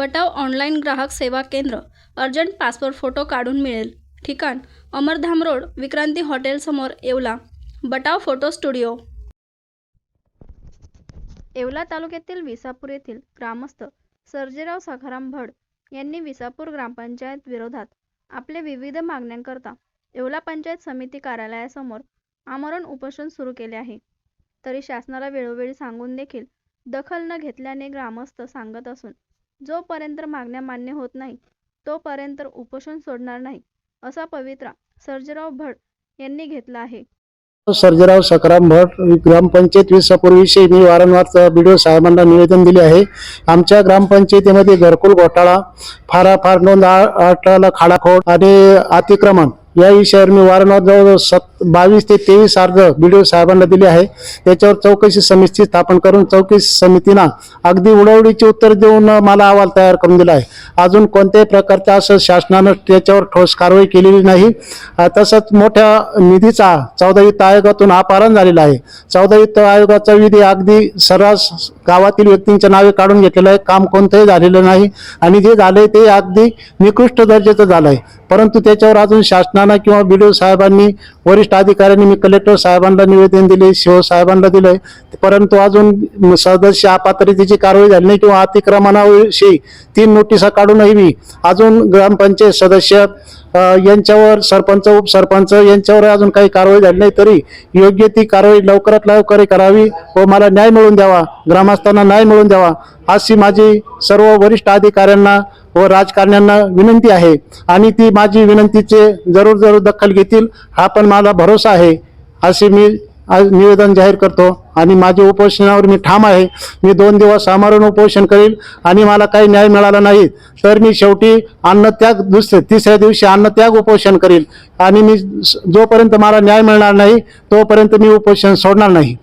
बटाव online ग्राहक सेवा केंद्र अर्जंट पासपोर्ट फोटो काढून मिळेल. ठिकाण अमरधाम रोड विक्रांती हॉटेलसमोर Yeola. Batav photo studio. Yeola तालुक्यातील विसापूर येथील ग्रामस्थ सर्जेराव सखाराम भड यांनी विसापूर ग्रामपंचायत विरोधात आपले विविध मागण्यांकरता येवला पंचायत समिती कार्यालयासमोर आमरण उपोषण सुरू केले आहे. तरी शासनाला वेळोवेळी सांगून देखील दखल न घेतल्याने ग्रामस्थ सांगत असून जोपर्यंत मागण्या मान्य होत नाही तोपर्यंत उपोषण सोडणार नाही असा पवित्रा सर्जराव भट यांनी घेतला आहे. सर्जराव सखाराम भट ग्रामपंचायत विसापूरविषयी मी वारंवार बीडीओ साहेबांना निवेदन दिले आहे. आमच्या ग्रामपंचायतीमध्ये घरकुल घोटाळा फार फार नोंद आ- खाडाखोड आणि अतिक्रमण या विषयावर मी वारंवार जवळजवळ सत बावीस ते तेवीस अर्ज बीडीओ साहेबांना दिले आहे. त्याच्यावर चौकशी समिती स्थापन करून चौकशी समितीनं अगदी उडवडीची उत्तर देऊन मला अहवाल तयार करून दिला आहे. अजून कोणत्याही प्रकारचा असं शासनानं त्याच्यावर ठोस कारवाई केलेली नाही. तसंच मोठ्या निधीचा चौदा वित्त आयोगातून अपहरण झालेला आहे. चौदा वित्त आयोगाचा विधी अगदी सर्रास गावातील व्यक्तींच्या नावे काढून घेतलेलं आहे. काम कोणतंही झालेलं नाही. आणि जे झालंय ते अगदी निकृष्ट दर्जाचं झालं आहे परंतु त्याच्यावर अजून शासनानं किंवा बी साहेबांनी वरिष्ठ अधिकाऱ्यांनी मी कलेक्टर साहेबांना निवेदन दिले शिव साहेबांना दिले परंतु अजून सदस्य अपात्रतेची कारवाई झाली नाही किंवा अतिक्रमणाविषयी तीन नोटिसा काढूनही मी अजून ग्रामपंचायत सदस्य यांच्यावर सरपंच उपसरपंच यांच्यावर अजून काही कारवाई झाली नाही तरी योग्य ती कारवाई लवकरात लवकर करावी व मला न्याय मिळून द्यावा ग्रामस्थांना न्याय मिळून द्यावा अशी माझी सर्व वरिष्ठ अधिकाऱ्यांना व राजकारण्यांना विनंती आहे. आणि ती माझी विनंतीचे जरूर जरूर दखल घेतील. हा पण मला भरोसा आहे. असे मी आज निवेदन जाहीर करतो. आणि माझ्या उपोषणावर मी ठाम आहे. मी दोन दिवस सामारून उपोषण करील. आणि मला काही न्याय मिळाला नाही. तर मी शेवटी अन्नत्याग दुसरे तिसऱ्या दिवशी अन्नत्याग उपोषण करील. आणि मी जोपर्यंत मला न्याय मिळणार नाही तोपर्यंत मी उपोषण सोडणार नाही.